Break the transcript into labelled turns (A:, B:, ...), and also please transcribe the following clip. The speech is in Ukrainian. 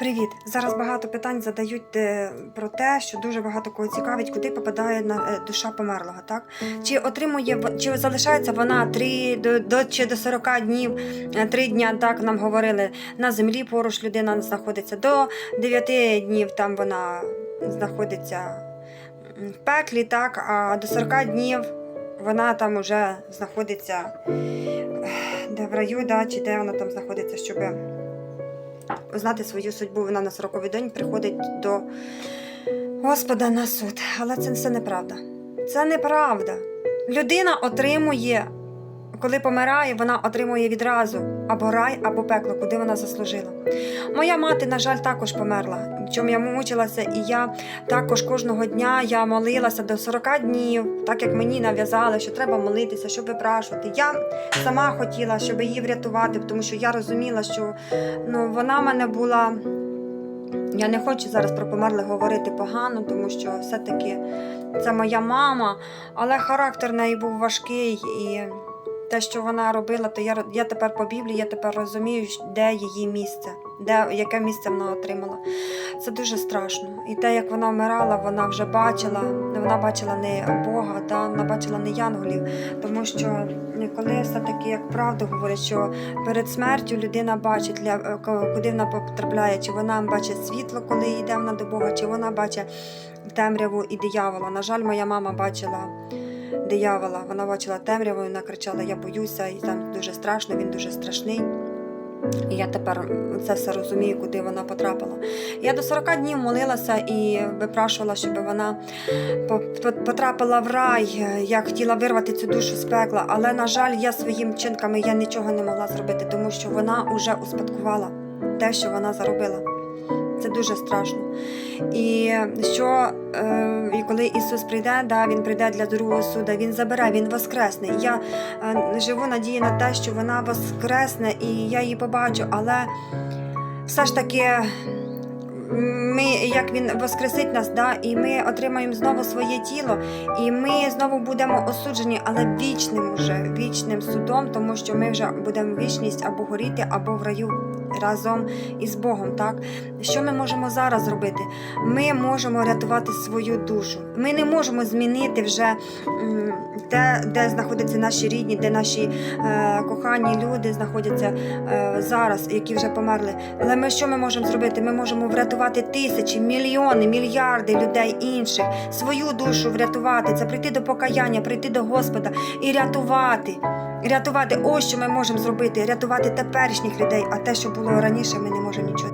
A: Привіт! Зараз багато питань задають е, про те, що дуже багато кого цікавить, куди попадає на е, душа померлого. Так чи отримує чи залишається вона 3 до, до чи до 40 днів, 3 дня, так нам говорили на землі. Поруч людина знаходиться до 9 днів. Там вона знаходиться в пеклі, так а до 40 днів вона там уже знаходиться де в раю, да, чи де вона там знаходиться, щоби знати свою судьбу. Вона на 40-й день приходить до Господа на суд. Але це все неправда. Це неправда. Людина отримує, коли помирає, вона отримує відразу або рай, або пекло, куди вона заслужила. Моя мати, на жаль, також померла. Чому я мучилася, і я також кожного дня я молилася до 40 днів, так як мені нав'язали, що треба молитися, щоб випрашувати. Я сама хотіла, щоб її врятувати, тому що я розуміла, що ну, вона в мене була. Я не хочу зараз про померлих говорити погано, тому що все-таки це моя мама, але характер неї був важкий і те, що вона робила, то я, я тепер по Біблії, я тепер розумію, де її місце, де, яке місце вона отримала. Це дуже страшно. І те, як вона вмирала, вона вже бачила, вона бачила не Бога, да, вона бачила не янголів, тому що коли все-таки як правду говорять, що перед смертю людина бачить, для, е, куди вона потрапляє, чи вона бачить світло, коли йде вона до Бога, чи вона бачить темряву і диявола. На жаль, моя мама бачила диявола, вона бачила темряву, вона кричала: Я боюся, і там дуже страшно, він дуже страшний. І я тепер це все розумію, куди вона потрапила. Я до 40 днів молилася і випрашувала, щоб вона по- по- потрапила в рай. Я хотіла вирвати цю душу з пекла, але, на жаль, я своїми вчинками я нічого не могла зробити, тому що вона вже успадкувала те, що вона заробила. Це дуже страшно. І що е, коли Ісус прийде, да, Він прийде для другого суду, Він забере, Він воскресне. Я е, живу надії на те, що вона воскресне, і я її побачу, але все ж таки. Ми, як він воскресить нас, да, і ми отримаємо знову своє тіло, і ми знову будемо осуджені, але вічним уже вічним судом, тому що ми вже будемо вічність або горіти, або в раю разом із Богом. Так що ми можемо зараз зробити? Ми можемо рятувати свою душу. Ми не можемо змінити вже те, де знаходяться наші рідні, де наші е, кохані люди знаходяться е, зараз, які вже померли. Але ми що ми можемо зробити? Ми можемо врятувати тисячі, мільйони, мільярди людей інших, свою душу врятувати. Це прийти до покаяння, прийти до Господа і рятувати. Рятувати, ось що ми можемо зробити, рятувати теперішніх людей, а те, що було раніше, ми не можемо нічого.